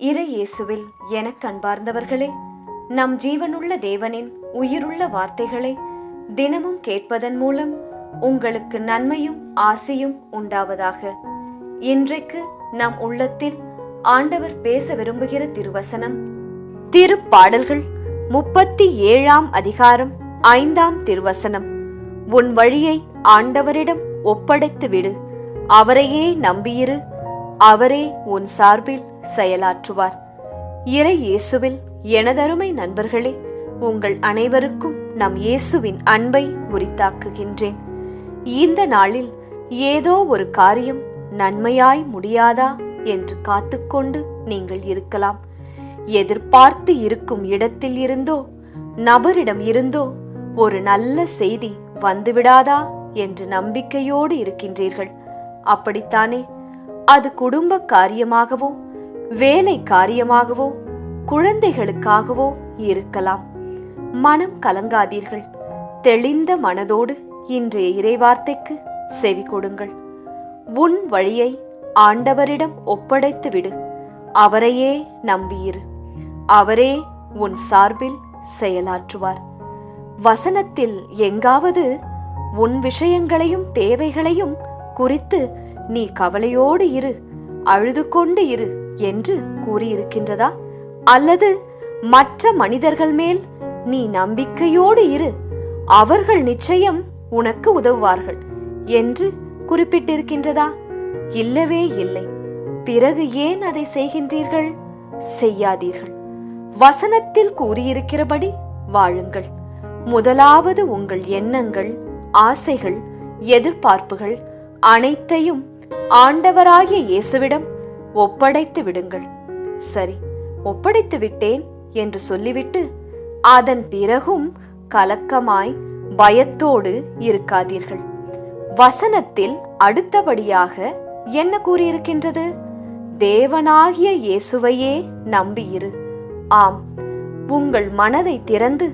இறை இயேசுவில் எனக் கண்பார்ந்தவர்களே நம் ஜீவனுள்ள தேவனின் உயிருள்ள வார்த்தைகளை தினமும் கேட்பதன் மூலம் உங்களுக்கு நன்மையும் ஆசையும் உண்டாவதாக. இன்றைக்கு நம் உள்ளத்தில் ஆண்டவர் பேச விரும்புகிற திருவசனம் திருப்பாடல்கள் முப்பத்தி ஏழாம் அதிகாரம் ஐந்தாம் திருவசனம். உன் வழியை ஆண்டவரிடம் ஒப்படைத்து விடு அவரையே நம்பியிரு அவரே உன் சார்பில் செயலாற்றுவார். இறை இயேசுவில் எனதருமை நண்பர்களே உங்கள் அனைவருக்கும் நம் இயேசுவின் அன்பை உரித்தாக்குகின்றேன். இந்த நாளில் ஏதோ ஒரு காரியம் நன்மையாய் முடியாதா என்று காத்துக்கொண்டு நீங்கள் இருக்கலாம். எதிர்பார்த்து இருக்கும் இடத்தில் இருந்தோ நபரிடம் இருந்தோ ஒரு நல்ல செய்தி வந்துவிடாதா என்று நம்பிக்கையோடு இருக்கின்றீர்கள். அப்படித்தானே? அது குடும்ப காரியமாகவோ வேலை காரியமாகவோ குழந்தைகளுக்காகவோ இருக்கலாம். மனம் கலங்காதீர்கள். தெளிந்த மனதோடு இன்றைய இறைவார்த்தைக்கு செவி கொடுங்கள். உன் வழியை ஆண்டவரிடம் ஒப்படைத்து விடு அவரையே நம்பியிரு அவரே உன் சார்பில் செயலாற்றுவார். வசனத்தில் எங்காவது உன் விஷயங்களையும் தேவைகளையும் குறித்து நீ கவலையோடு இரு. அழுது கொண்டு இரு. என்று கூறியிருக்கின்றதா? அல்லது மற்ற மனிதர்கள் மேல் நீ நம்பிக்கையோடு இரு அவர்கள் நிச்சயம் உனக்கு உதவுவார்கள் என்று குறிப்பிட்டிருக்கின்றதா? இல்லவே இல்லை. பிறகு ஏன் அதை செய்கின்றீர்கள்? செய்யாதீர்கள். வசனத்தில் கூறியிருக்கிறபடி வாழுங்கள். முதலாவது உங்கள் எண்ணங்கள் ஆசைகள் எதிர்பார்ப்புகள் அனைத்தையும் ஆண்டவராகிய இயேசுவிடம் ஒப்படைத்து விடுங்கள். சரி ஒப்படைத்து விட்டேன் என்று சொல்லிவிட்டு அதன் பிறகும் கலக்கமாய் பயத்தோடு இருக்காதீர்கள். வசனத்தில் அடுத்தபடியாக என்ன கூறியிருக்கின்றது? தேவனாகிய இயேசுவையே நம்பியிரு. ஆம் உங்கள் மனதை திறந்து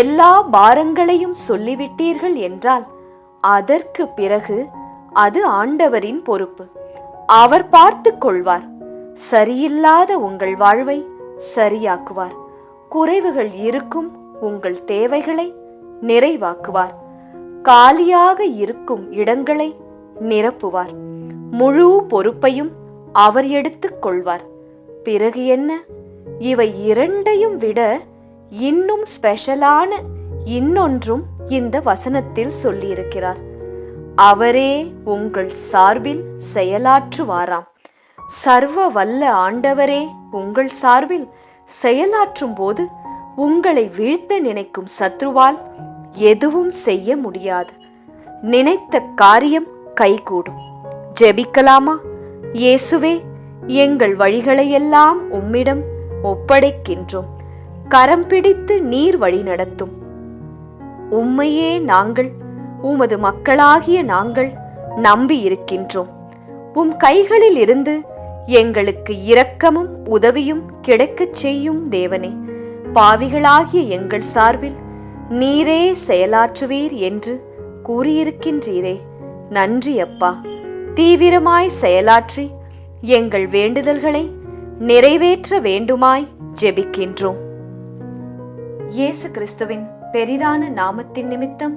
எல்லா பாரங்களையும் சொல்லிவிட்டீர்கள் என்றால் அதற்கு பிறகு அது ஆண்டவரின் பொறுப்பு. அவர் பார்த்து கொள்வார். சரியில்லாத உங்கள் வாழ்வை சரியாக்குவார். குறைவுகள் இருக்கும் உங்கள் தேவைகளை நிறைவாக்குவார். காலியாக இருக்கும் இடங்களை நிரப்புவார். முழு பொறுப்பையும் அவர் எடுத்துக் கொள்வார். பிறகு என்ன? இவை இரண்டையும் விட இன்னும் ஸ்பெஷலான இன்னொன்றும் இந்த வசனத்தில் சொல்லியிருக்கிறார். அவரே உங்கள் சார்பில் செயலாற்றுவாராம். சர்வ வல்ல ஆண்டவரே உங்கள் சார்பில் செயலாற்றும் போது உங்களை வீழ்த்த நினைக்கும் சத்ருவால் எதுவும் செய்ய முடியாது. நினைத்த காரியம் கைகூடும். ஜெபிக்கலாமா? இயேசுவே எங்கள் வழிகளையெல்லாம் உம்மிடம் ஒப்படைக்கின்றோம். கரம் பிடித்து நீர் வழி நடத்தும் உம்மையே நாங்கள் உமது மக்களாகிய நாங்கள் நம்பியிருக்கின்றோம். உம் கைகளில் இருந்து எங்களுக்கு இரக்கமும் உதவியும் கிடைக்கச் செய்யும் தேவனே. பாவிகளாகிய எங்கள் சார்பில் நீரே செயலாற்றுவீர் என்று கூறியிருக்கின்றீரே. நன்றி அப்பா. தீவிரமாய் செயலாற்றி எங்கள் வேண்டுதல்களை நிறைவேற்ற வேண்டுமாய் ஜெபிக்கின்றோம். இயேசு கிறிஸ்துவின் பெரிதான நாமத்தின் நிமித்தம்